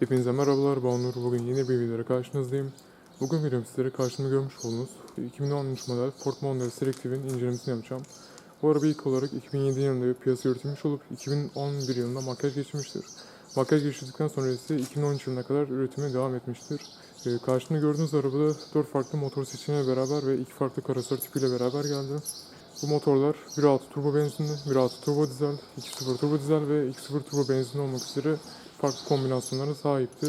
Hepinize merhabalar, ben Onur. Bugün yeni bir videoda karşınızdayım. Bugün videom sizlere karşımda görmüş olduğunuz 2013 model Ford Mondeo Selective'in incelemesini yapacağım. Bu araba ilk olarak 2007 yılında piyasaya üretilmiş olup 2011 yılında makyaj geçirmiştir. Makyaj geçirdikten sonra ise 2013 yılına kadar üretime devam etmiştir. Ee, karşımda gördüğünüz arabada 4 farklı motor seçeneğiyle beraber ve 2 farklı karasör tipiyle beraber geldi. Bu motorlar 1.6 turbo benzinli, 1.6 turbo dizel, 2.0 turbo dizel ve 2.0 turbo benzinli olmak üzere farklı kombinasyonlara sahipti.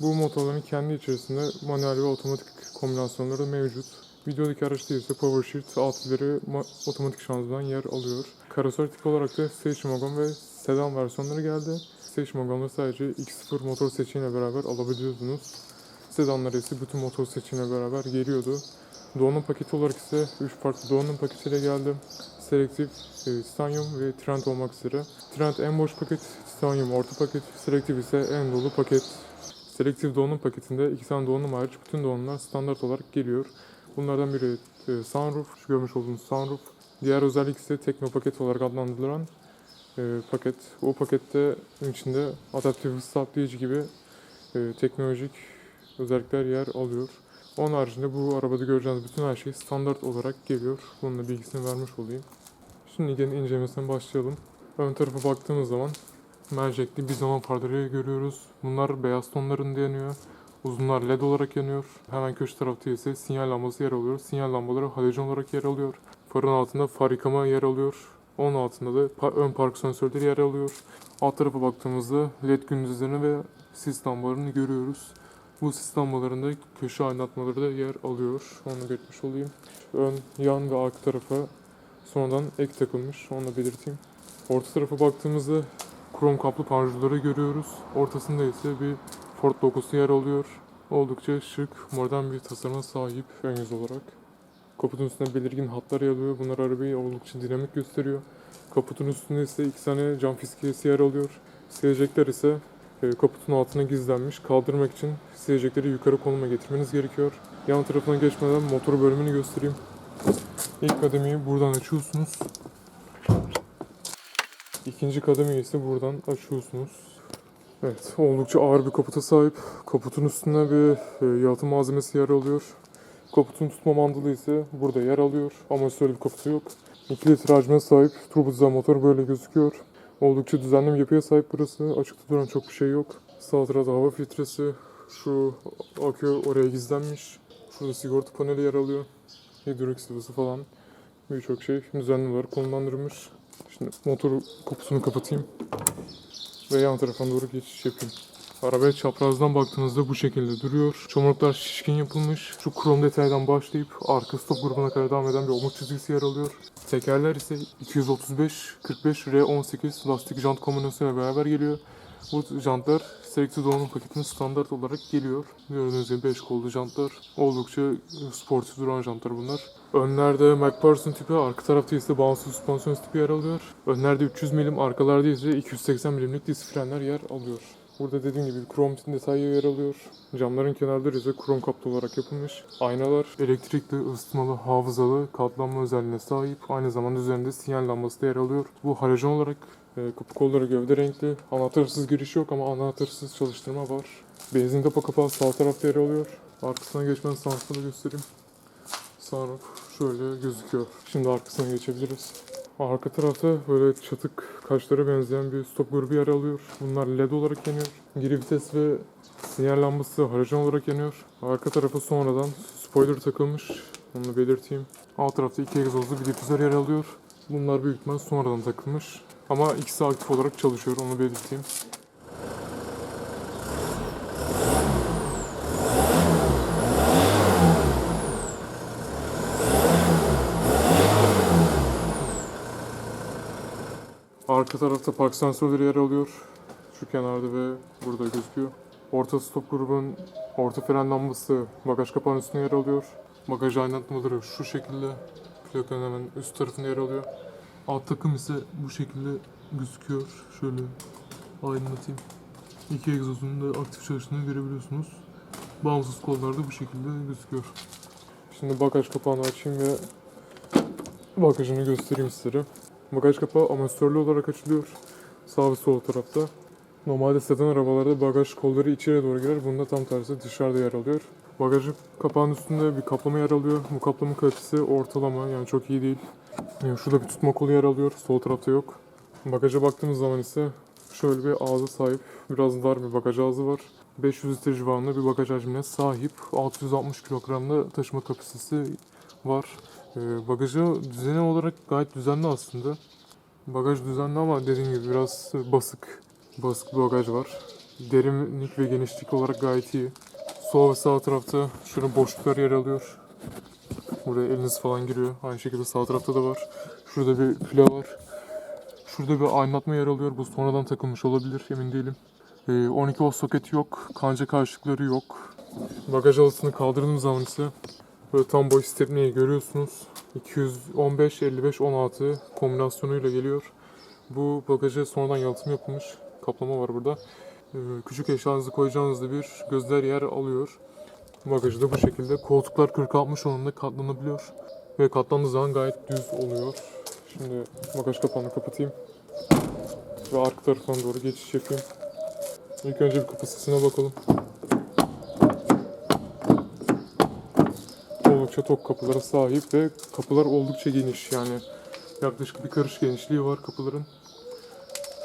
Bu motorların kendi içerisinde manuel ve otomatik kombinasyonları mevcut. Videodaki araçta ise Power Shift alt ileri ma- otomatik şanzıman yer alıyor. Karasör tipi olarak da Station Wagon ve sedan versiyonları geldi. Station Wagon'da sadece X0 motor seçeneğiyle beraber alabiliyordunuz. Sedanlar ise bütün motor seçeneğiyle beraber geliyordu. Donanım paketi olarak ise 3 farklı donanım paketiyle geldi. Selective, e, Titanium ve Trend olmak üzere. Trend en boş paket, Titanium orta paket, Selective ise en dolu paket. Selective donanım paketinde iki tane donanım hariç bütün donanımlar standart olarak geliyor. Bunlardan biri e, sunroof, şu görmüş olduğunuz sunroof. Diğer özellik ise tekno paket olarak adlandırılan e, paket. O pakette içinde adaptif hız gibi e, teknolojik özellikler yer alıyor. Onun haricinde bu arabada göreceğiniz bütün her şey standart olarak geliyor. Bunun da bilgisini vermiş olayım. Şimdi gelin incelemesine başlayalım. Ön tarafa baktığımız zaman mercekli bizon farları görüyoruz. Bunlar beyaz tonlarında yanıyor. Uzunlar led olarak yanıyor. Hemen köşe tarafta ise sinyal lambası yer alıyor. Sinyal lambaları halojen olarak yer alıyor. Farın altında far yıkama yer alıyor. Onun altında da ön park sensörleri yer alıyor. Alt tarafa baktığımızda led gündüzlerini ve sis lambalarını görüyoruz. Bu sis lambalarında köşe aydınlatmaları da yer alıyor. Onu belirtmiş olayım. Ön, yan ve arka tarafa sonradan ek takılmış. Onu da belirteyim. Orta tarafa baktığımızda krom kaplı panjurları görüyoruz. Ortasında ise bir Ford logosu yer alıyor. Oldukça şık, modern bir tasarıma sahip ön yüz olarak. Kaputun üstünde belirgin hatlar yer alıyor. Bunlar arabayı oldukça dinamik gösteriyor. Kaputun üstünde ise iki tane cam fiskiyesi yer alıyor. Silecekler ise e, kaputun altına gizlenmiş. Kaldırmak için silecekleri yukarı konuma getirmeniz gerekiyor. Yan tarafına geçmeden motor bölümünü göstereyim. İlk kademeyi buradan açıyorsunuz. İkinci kademeyi ise buradan açıyorsunuz. Evet, oldukça ağır bir kaputa sahip. Kaputun üstünde bir e, yalıtım malzemesi yer alıyor. Kaputun tutma mandalı ise burada yer alıyor ama şöyle bir kaputu yok. 2 litre hacme sahip turbo dizel motor böyle gözüküyor. Oldukça düzenli bir yapıya sahip burası. Açıkta duran çok bir şey yok. Sağ tarafta hava filtresi, şu akü oraya gizlenmiş. Şurada sigorta paneli yer alıyor. Hidrolik sıvısı falan. Birçok şey düzenli olarak konumlandırılmış. Şimdi motor kaputunu kapatayım ve yan tarafa doğru geçiş yapayım. Arabaya çaprazdan baktığınızda bu şekilde duruyor. Çomurluklar şişkin yapılmış. Şu krom detaydan başlayıp arka stop grubuna kadar devam eden bir omuz çizgisi yer alıyor. Tekerler ise 235 45 R18 lastik jant kombinasyonuyla beraber geliyor. Bu jantlar Selective donanım paketinin standart olarak geliyor. Gördüğünüz gibi 5 kollu jantlar. Oldukça sportif duran jantlar bunlar. Önlerde McPherson tipi, arka tarafta ise bağımsız süspansiyon tipi yer alıyor. Önlerde 300 milim, arkalarda ise 280 milimlik disk frenler yer alıyor. Burada dediğim gibi krom detayı yer alıyor. Camların kenarları ise krom kaplı olarak yapılmış. Aynalar elektrikli, ısıtmalı, hafızalı, katlanma özelliğine sahip. Aynı zamanda üzerinde sinyal lambası da yer alıyor. Bu halojen olarak e, kapı kolları gövde renkli. Anahtarsız giriş yok ama anahtarsız çalıştırma var. Benzin kapı kapağı sağ tarafta yer alıyor. Arkasına geçmeden sağını göstereyim. Sunroof şöyle gözüküyor. Şimdi arkasına geçebiliriz. Arka tarafta böyle çatık kaşlara benzeyen bir stop grubu yer alıyor. Bunlar led olarak yanıyor. Geri vites ve sinyal lambası halojen olarak yanıyor. Arka tarafa sonradan spoiler takılmış. Onu belirteyim. Alt tarafta iki egzozlu bir difüzör yer alıyor. Bunlar büyük ihtimal sonradan takılmış. Ama ikisi aktif olarak çalışıyor onu belirteyim. Arka tarafta park sensörleri yer alıyor. Şu kenarda ve burada gözüküyor. Orta stop grubun orta fren lambası bagaj kapağının üstünde yer alıyor. Bagaj aydınlatmaları şu şekilde. Plakanın hemen üst tarafında yer alıyor. Alt takım ise bu şekilde gözüküyor. Şöyle aydınlatayım. İki egzozun da aktif çalıştığını görebiliyorsunuz. Bağımsız kollar da bu şekilde gözüküyor. Şimdi bagaj kapağını açayım ve bagajını göstereyim sizlere. Bagaj kapağı amatörlü olarak açılıyor. Sağ ve sol tarafta. Normalde sedan arabalarda bagaj kolları içeri doğru girer. Bunda tam tersi dışarıda yer alıyor. Bagajı kapağın üstünde bir kaplama yer alıyor. Bu kaplama kalitesi ortalama yani çok iyi değil. Yani şurada bir tutma kolu yer alıyor. Sol tarafta yok. Bagaja baktığımız zaman ise şöyle bir ağza sahip. Biraz dar bir bagaj ağzı var. 500 litre civarında bir bagaj hacmine sahip. 660 kilogramda taşıma kapasitesi var. Ee, bagajı düzeni olarak gayet düzenli aslında. Bagaj düzenli ama dediğim gibi biraz basık. Basık bagaj var. Derinlik ve genişlik olarak gayet iyi. Sol ve sağ tarafta şurada boşluklar yer alıyor. Buraya eliniz falan giriyor. Aynı şekilde sağ tarafta da var. Şurada bir file var. Şurada bir aydınlatma yer alıyor. Bu sonradan takılmış olabilir emin değilim. Ee, 12 volt soketi yok. Kanca karşılıkları yok. Bagaj halısını kaldırdığım zaman ise böyle tam boy stepneyi görüyorsunuz. 215, 55, 16 kombinasyonuyla geliyor. Bu bagaja sonradan yalıtım yapılmış. Kaplama var burada. Ee, küçük eşyanızı koyacağınızda bir gözler yer alıyor. Bagajı da bu şekilde. Koltuklar 40-60 oranında katlanabiliyor. Ve katlandığı zaman gayet düz oluyor. Şimdi bagaj kapağını kapatayım. Ve arka taraftan doğru geçiş yapayım. İlk önce bir kapasitesine bakalım. Oldukça tok kapılara sahip ve kapılar oldukça geniş yani yaklaşık bir karış genişliği var kapıların.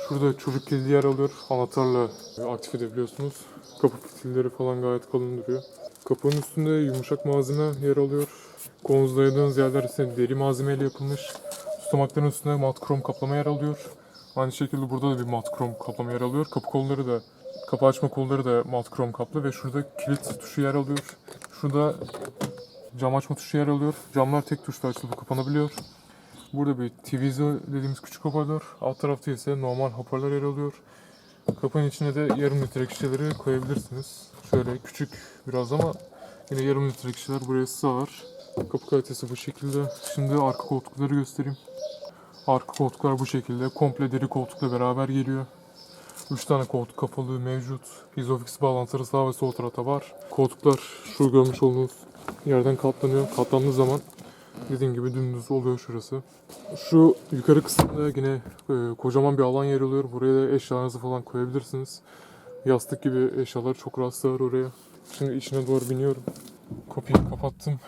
Şurada çocuk kilidi yer alıyor. Anahtarla aktif edebiliyorsunuz. Kapı fitilleri falan gayet kalın duruyor. Kapının üstünde yumuşak malzeme yer alıyor. Kolunuzu dayadığınız yerler ise deri malzemeyle yapılmış. Tutamakların üstünde mat krom kaplama yer alıyor. Aynı şekilde burada da bir mat krom kaplama yer alıyor. Kapı kolları da, kapı açma kolları da mat krom kaplı ve şurada kilit tuşu yer alıyor. Şurada cam açma tuşu yer alıyor. Camlar tek tuşla açılıp kapanabiliyor. Burada bir TVZ dediğimiz küçük hoparlör. Alt tarafta ise normal hoparlör yer alıyor. Kapının içine de yarım litrelik şişeleri koyabilirsiniz. Şöyle küçük biraz ama yine yarım litrelik şişeler buraya sığar. Kapı kalitesi bu şekilde. Şimdi arka koltukları göstereyim. Arka koltuklar bu şekilde. Komple deri koltukla beraber geliyor. 3 tane koltuk kapalı mevcut. Isofix bağlantıları sağ ve sol tarafta var. Koltuklar şu görmüş olduğunuz yerden katlanıyor. Katlandığı zaman dediğim gibi dümdüz oluyor şurası. Şu yukarı kısımda yine e, kocaman bir alan yer alıyor. Buraya da eşyalarınızı falan koyabilirsiniz. Yastık gibi eşyalar çok rahat sığar oraya. Şimdi içine doğru biniyorum. Kapıyı kapattım.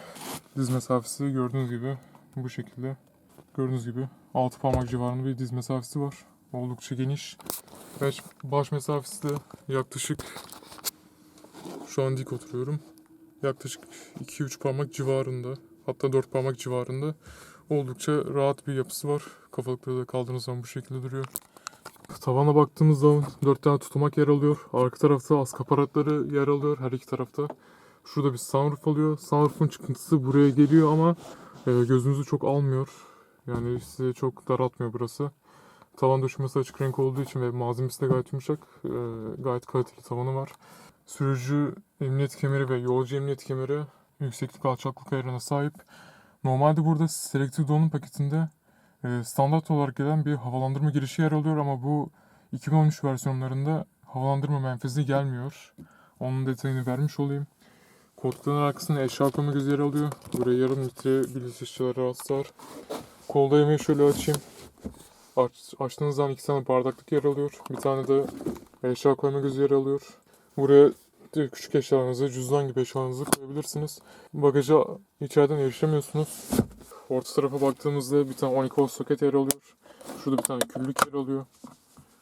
Diz mesafesi gördüğünüz gibi bu şekilde. Gördüğünüz gibi 6 parmak civarında bir diz mesafesi var. Oldukça geniş. Baş, baş mesafesi de yaklaşık şu an dik oturuyorum. Yaklaşık 2-3 parmak civarında. Hatta 4 parmak civarında. Oldukça rahat bir yapısı var. Kafalıkları da kaldığınız zaman bu şekilde duruyor. Tavana baktığımız zaman 4 tane tutmak yer alıyor. Arka tarafta askı aparatları yer alıyor her iki tarafta. Şurada bir sunroof alıyor. Sunroof'un çıkıntısı buraya geliyor ama e, gözünüzü çok almıyor. Yani size çok daraltmıyor burası. Tavan döşemesi açık renk olduğu için ve malzemesi de gayet yumuşak. e, gayet kaliteli tavanı var. Sürücü emniyet kemeri ve yolcu emniyet kemeri yükseklik alçaklık ayarına sahip. Normalde burada Selective donanım paketinde e, standart olarak gelen bir havalandırma girişi yer alıyor ama bu 2013 versiyonlarında havalandırma menfezi gelmiyor. Onun detayını vermiş olayım. Koltukların arkasında eşya koyma gözü yer alıyor. Buraya yarım litre bilinç işçiler rahatsız var. Kolda yemeği şöyle açayım. Aç, açtığınız zaman iki tane bardaklık yer alıyor. Bir tane de eşya koyma gözü yer alıyor. Buraya de küçük eşyalarınızı, cüzdan gibi eşyalarınızı koyabilirsiniz. Bagaja içeriden erişemiyorsunuz. Orta tarafa baktığımızda bir tane 12 volt soket yer alıyor. Şurada bir tane küllük yer alıyor.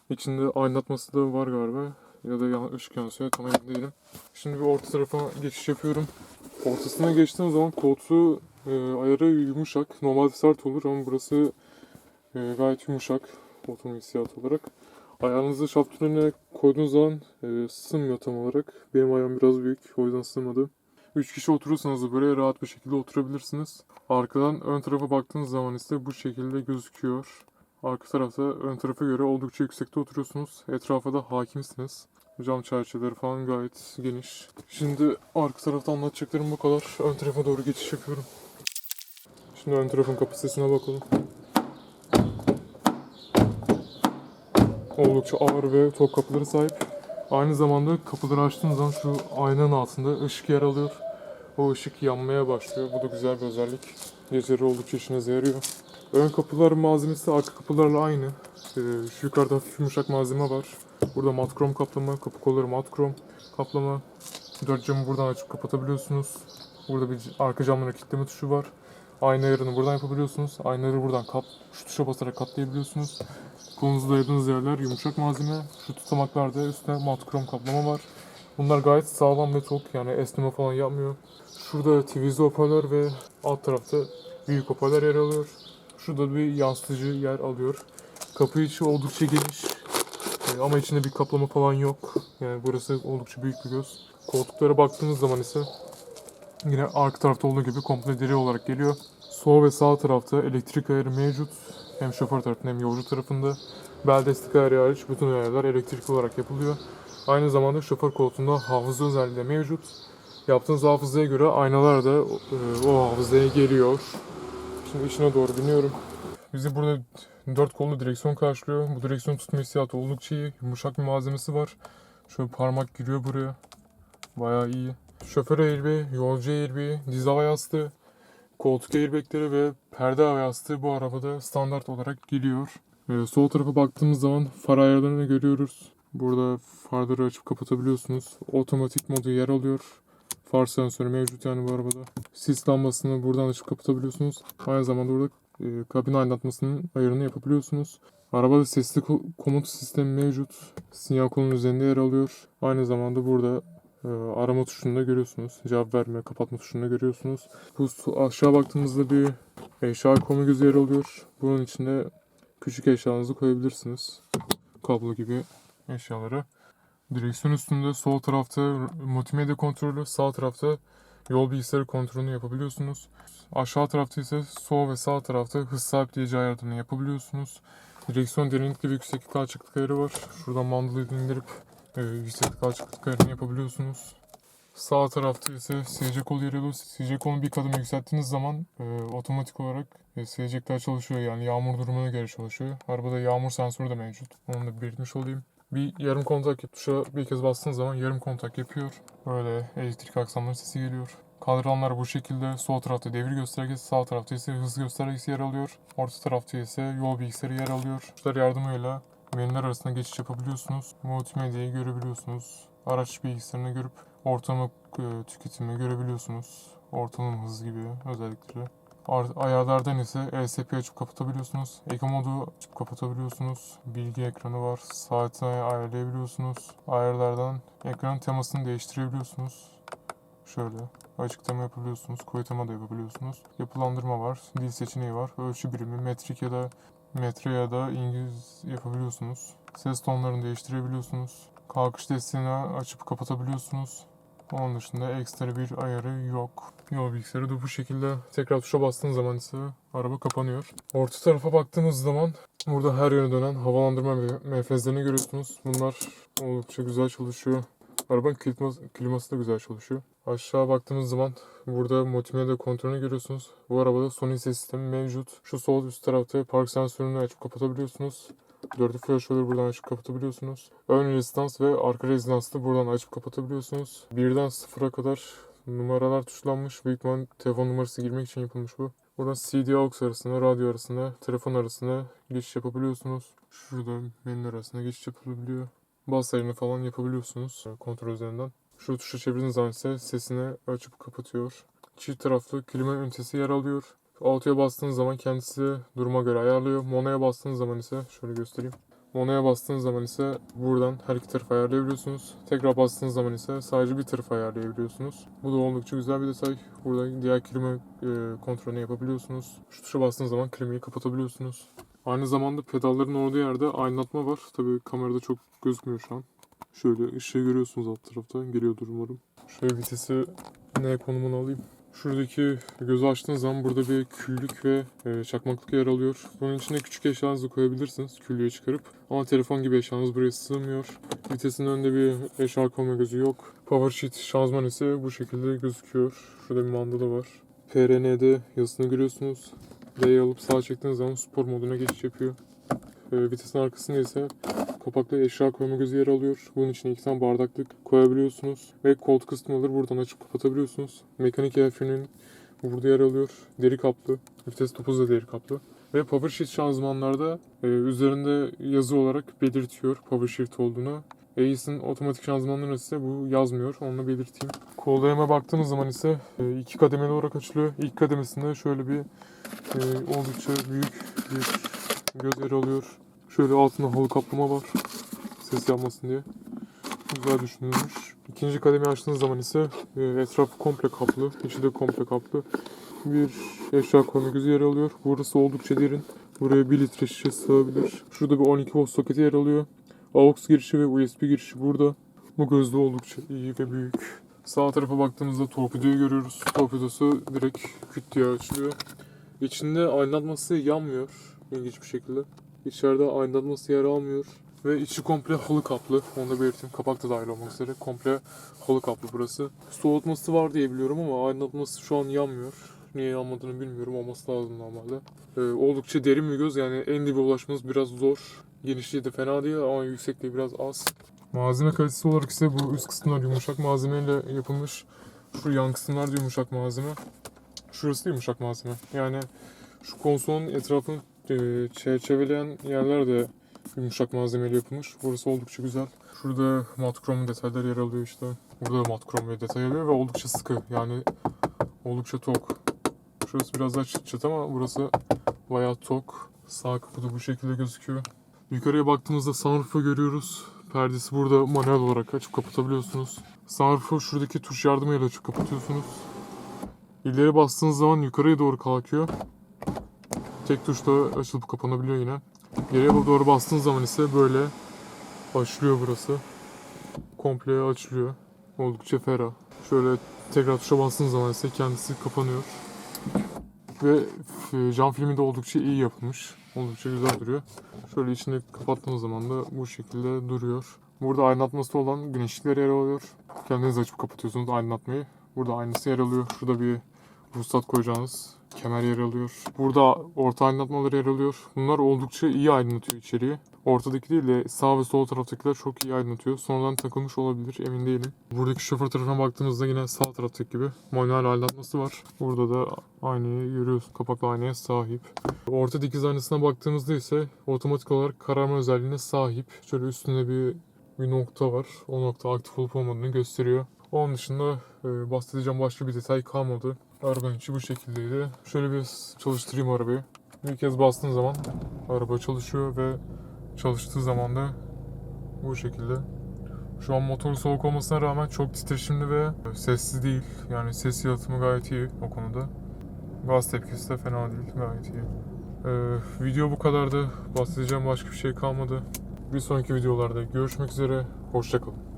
İçinde aydınlatması da var galiba. Ya da ışık yansıyor tam emin değilim. Şimdi bir orta tarafa geçiş yapıyorum. Ortasına geçtiğim zaman koltuğu e, ayarı yumuşak. Normalde sert olur ama burası e, gayet yumuşak oturma hissiyatı olarak. Ayağınızı şaft koyduğunuz zaman e, sığmıyor tam olarak. Benim ayağım biraz büyük o yüzden sığmadı. 3 kişi oturursanız da böyle rahat bir şekilde oturabilirsiniz. Arkadan ön tarafa baktığınız zaman ise bu şekilde gözüküyor. Arka tarafta ön tarafa göre oldukça yüksekte oturuyorsunuz. Etrafa da hakimsiniz. Cam çerçeveleri falan gayet geniş. Şimdi arka tarafta anlatacaklarım bu kadar. Ön tarafa doğru geçiş yapıyorum. Şimdi ön tarafın kapasitesine bakalım. Oldukça ağır ve tok kapıları sahip. Aynı zamanda kapıları açtığınız zaman şu aynanın altında ışık yer alıyor. O ışık yanmaya başlıyor. Bu da güzel bir özellik. Geceleri oldukça işinize yarıyor. Ön kapılar malzemesi arka kapılarla aynı. Ee, şu yukarıda hafif yumuşak malzeme var. Burada mat krom kaplama, kapı kolları mat krom kaplama. Dört camı buradan açıp kapatabiliyorsunuz. Burada bir arka camlara kilitleme tuşu var. Ayna ayarını buradan yapabiliyorsunuz. Aynaları buradan kat, şu tuşa basarak katlayabiliyorsunuz. Kolunuzu dayadığınız yerler yumuşak malzeme. Şu tutamaklarda üstte mat krom kaplama var. Bunlar gayet sağlam ve tok yani esneme falan yapmıyor. Şurada TV hoparlör ve alt tarafta büyük hoparlör yer alıyor. Şurada bir yansıtıcı yer alıyor. Kapı içi oldukça geniş. Ee, Ama içinde bir kaplama falan yok. Yani burası oldukça büyük bir göz. Koltuklara baktığımız zaman ise yine arka tarafta olduğu gibi komple deri olarak geliyor. Sol ve sağ tarafta elektrik ayarı mevcut. Hem şoför tarafında hem yolcu tarafında. Bel destek ayarı hariç bütün ayarlar elektrikli olarak yapılıyor. Aynı zamanda şoför koltuğunda hafıza özelliği de mevcut. Yaptığınız hafızaya göre aynalar da e, o hafızaya geliyor. Şimdi içine doğru biniyorum. Bizi burada dört kollu direksiyon karşılıyor. Bu direksiyon tutma hissiyatı oldukça iyi. Yumuşak bir malzemesi var. Şöyle parmak giriyor buraya. Bayağı iyi. Şoför airbag'i, yolcu airbag'i, diz hava yastığı, koltuk airbag'leri ve perde hava yastığı bu arabada standart olarak geliyor. Ee, sol tarafa baktığımız zaman far ayarlarını görüyoruz. Burada farları açıp kapatabiliyorsunuz. Otomatik modu yer alıyor. Far sensörü mevcut yani bu arabada. Sis lambasını buradan açıp kapatabiliyorsunuz. Aynı zamanda burada e, kabin aydınlatmasının ayarını yapabiliyorsunuz. Arabada sesli ko- komut sistemi mevcut. Sinyal kolunun üzerinde yer alıyor. Aynı zamanda burada arama tuşunu da görüyorsunuz. Cevap verme, kapatma tuşunu da görüyorsunuz. Bu aşağı baktığımızda bir eşya komu gözü yer alıyor. Bunun içinde küçük eşyalarınızı koyabilirsiniz. Kablo gibi eşyaları. Direksiyon üstünde sol tarafta multimedya kontrolü, sağ tarafta yol bilgisayarı kontrolünü yapabiliyorsunuz. Aşağı tarafta ise sol ve sağ tarafta hız sabitleyici ayarlarını yapabiliyorsunuz. Direksiyon derinlikli ve yükseklik açıklık ayarı var. Şuradan mandalı indirip e, yükseklik açıklık ayarını yapabiliyorsunuz. Sağ tarafta ise silecek kol yeri alıyor. Kolunu bir kademe yükselttiğiniz zaman e, otomatik olarak e, silecekler çalışıyor. Yani yağmur durumuna göre çalışıyor. Arabada yağmur sensörü de mevcut. Onu da belirtmiş olayım. Bir yarım kontak yap tuşa bir kez bastığınız zaman yarım kontak yapıyor. Böyle elektrik aksamları sesi geliyor. Kadranlar bu şekilde sol tarafta devir göstergesi, sağ tarafta ise hız göstergesi yer alıyor. Orta tarafta ise yol bilgisayarı yer alıyor. Tuşlar yardımıyla menüler arasında geçiş yapabiliyorsunuz. Multimedyayı görebiliyorsunuz. Araç bilgisayarını görüp ortamı e, tüketimi görebiliyorsunuz. Ortalama hız gibi özellikleri. Ar- Ayarlardan ise LSP açıp kapatabiliyorsunuz. Eco modu açıp kapatabiliyorsunuz. Bilgi ekranı var. Saatini ayarlayabiliyorsunuz. Ayarlardan ekranın temasını değiştirebiliyorsunuz. Şöyle açık tema yapabiliyorsunuz. Koyu tema da yapabiliyorsunuz. Yapılandırma var. Dil seçeneği var. Ölçü birimi metrik ya da metre ya da İngiliz yapabiliyorsunuz. Ses tonlarını değiştirebiliyorsunuz. Kalkış desteğini açıp kapatabiliyorsunuz. Onun dışında ekstra bir ayarı yok. Yol bilgisayarı da bu şekilde tekrar tuşa bastığınız zaman ise araba kapanıyor. Orta tarafa baktığımız zaman burada her yöne dönen havalandırma menfezlerini görüyorsunuz. Bunlar oldukça güzel çalışıyor. Arabanın kliması, kliması da güzel çalışıyor. Aşağı baktığımız zaman burada multimedya kontrolünü görüyorsunuz. Bu arabada Sony ses sistemi mevcut. Şu sol üst tarafta park sensörünü açıp kapatabiliyorsunuz. Dörtlü flaşörleri buradan açıp kapatabiliyorsunuz. Ön rezistans ve arka rezistansı da buradan açıp kapatabiliyorsunuz. Birden sıfıra kadar numaralar tuşlanmış. Büyük ihtimal telefon numarası girmek için yapılmış bu. Buradan CD aux arasında, radyo arasında, telefon arasında geçiş yapabiliyorsunuz. Şurada menü arasında geçiş yapılabiliyor. Bas ayarını falan yapabiliyorsunuz kontrol üzerinden. Şu tuşa çevirdiğiniz zaman ise sesini açıp kapatıyor. Çift taraflı klima ünitesi yer alıyor. Altıya bastığınız zaman kendisi duruma göre ayarlıyor. Mono'ya bastığınız zaman ise şöyle göstereyim. Mono'ya bastığınız zaman ise buradan her iki tarafı ayarlayabiliyorsunuz. Tekrar bastığınız zaman ise sadece bir tarafı ayarlayabiliyorsunuz. Bu da oldukça güzel bir detay. Burada diğer klima e, kontrolünü yapabiliyorsunuz. Şu tuşa bastığınız zaman klimayı kapatabiliyorsunuz. Aynı zamanda pedalların olduğu yerde aydınlatma var. Tabii kamerada çok gözükmüyor şu an. Şöyle ışığı görüyorsunuz alt tarafta. Geliyordur umarım. Şöyle vitesi ne konumunu alayım. Şuradaki gözü açtığınız zaman burada bir küllük ve e, çakmaklık yer alıyor. Bunun içine küçük eşyanızı koyabilirsiniz küllüğü çıkarıp. Ama telefon gibi eşyanız buraya sığmıyor. Vitesin önünde bir eşya koyma gözü yok. Power sheet şanzıman ise bu şekilde gözüküyor. Şurada bir mandala var. PRN'de yazısını görüyorsunuz. D'yi alıp sağa çektiğiniz zaman spor moduna geçiş yapıyor. E, vitesin arkasında ise kapaklı eşya koyma gözü yer alıyor. Bunun için iki tane bardaklık koyabiliyorsunuz. Ve koltuk ısıtmaları buradan açıp kapatabiliyorsunuz. Mekanik el frenin burada yer alıyor. Deri kaplı. Vites topuzu da deri kaplı. Ve Power Shift şanzımanlarda e, üzerinde yazı olarak belirtiyor Power Shift olduğunu. Ace'in otomatik şanzımanlarında ise bu yazmıyor. Onu belirteyim. Kol dayama baktığımız zaman ise e, iki kademeli olarak açılıyor. İlk kademesinde şöyle bir e, oldukça büyük bir göz yer alıyor. Şöyle altında halı kaplama var. Ses yapmasın diye. Güzel düşünülmüş. İkinci kademeyi açtığınız zaman ise e, etrafı komple kaplı. içi de komple kaplı. Bir eşya koyma gözü yer alıyor. Burası oldukça derin. Buraya 1 litre şişe sığabilir. Şurada bir 12 volt soketi yer alıyor. AUX girişi ve USB girişi burada. Bu gözde oldukça iyi ve büyük. Sağ tarafa baktığımızda torpidoyu görüyoruz. Torpidosu direkt küt diye açılıyor. İçinde aydınlatması yanmıyor ilginç bir şekilde. İçeride aydınlatması yer almıyor. Ve içi komple halı kaplı. Onu da belirteyim. Kapak da dahil olmak üzere. Komple halı kaplı burası. Soğutması var diye biliyorum ama aydınlatması şu an yanmıyor. Niye yanmadığını bilmiyorum. Olması lazım normalde. Ee, oldukça derin bir göz. Yani en dibe ulaşmanız biraz zor. Genişliği de fena değil ama yüksekliği biraz az. Malzeme kalitesi olarak ise bu üst kısımlar yumuşak malzemeyle yapılmış. Şu yan kısımlar da yumuşak malzeme. Şurası da yumuşak malzeme. Yani şu konsolun etrafını çerçeveleyen yerler de yumuşak malzemeyle yapılmış. Burası oldukça güzel. Şurada mat krom detaylar yer alıyor işte. Burada da mat krom detay alıyor ve oldukça sıkı. Yani oldukça tok. Şurası biraz daha çıt çıt ama burası bayağı tok. Sağ kapıda bu şekilde gözüküyor. Yukarıya baktığımızda sunroof'u görüyoruz. Perdesi burada manuel olarak açıp kapatabiliyorsunuz. Sunroof'u şuradaki tuş yardımıyla açıp kapatıyorsunuz. İleri bastığınız zaman yukarıya doğru kalkıyor. Tek tuşla açılıp kapanabiliyor yine. Geriye doğru bastığınız zaman ise böyle açılıyor burası. Komple açılıyor. Oldukça ferah. Şöyle tekrar tuşa bastığınız zaman ise kendisi kapanıyor. Ve cam filmi de oldukça iyi yapılmış. Oldukça güzel duruyor. Şöyle içini kapattığınız zaman da bu şekilde duruyor. Burada aydınlatması olan güneşlikler yer alıyor. Kendiniz açıp kapatıyorsunuz aydınlatmayı. Burada aynısı yer alıyor. Şurada bir ruhsat koyacağınız kemer yer alıyor. Burada orta aydınlatmaları yer alıyor. Bunlar oldukça iyi aydınlatıyor içeriği. Ortadaki değil de sağ ve sol taraftakiler çok iyi aydınlatıyor. Sonradan takılmış olabilir emin değilim. Buradaki şoför tarafına baktığımızda yine sağ taraftaki gibi manuel aydınlatması var. Burada da aynayı görüyorsun. Kapaklı aynaya sahip. Orta dikiz aynasına baktığımızda ise otomatik olarak kararma özelliğine sahip. Şöyle üstünde bir bir nokta var. O nokta aktif olup olmadığını gösteriyor. Onun dışında e, bahsedeceğim başka bir detay kalmadı. Arabanın içi bu şekildeydi. Şöyle bir çalıştırayım arabayı. Bir kez bastığın zaman araba çalışıyor ve çalıştığı zaman da bu şekilde. Şu an motor soğuk olmasına rağmen çok titreşimli ve sessiz değil. Yani ses yalıtımı gayet iyi o konuda. Gaz tepkisi de fena değil, gayet iyi. Ee, video bu kadardı. Bahsedeceğim başka bir şey kalmadı. Bir sonraki videolarda görüşmek üzere. Hoşçakalın.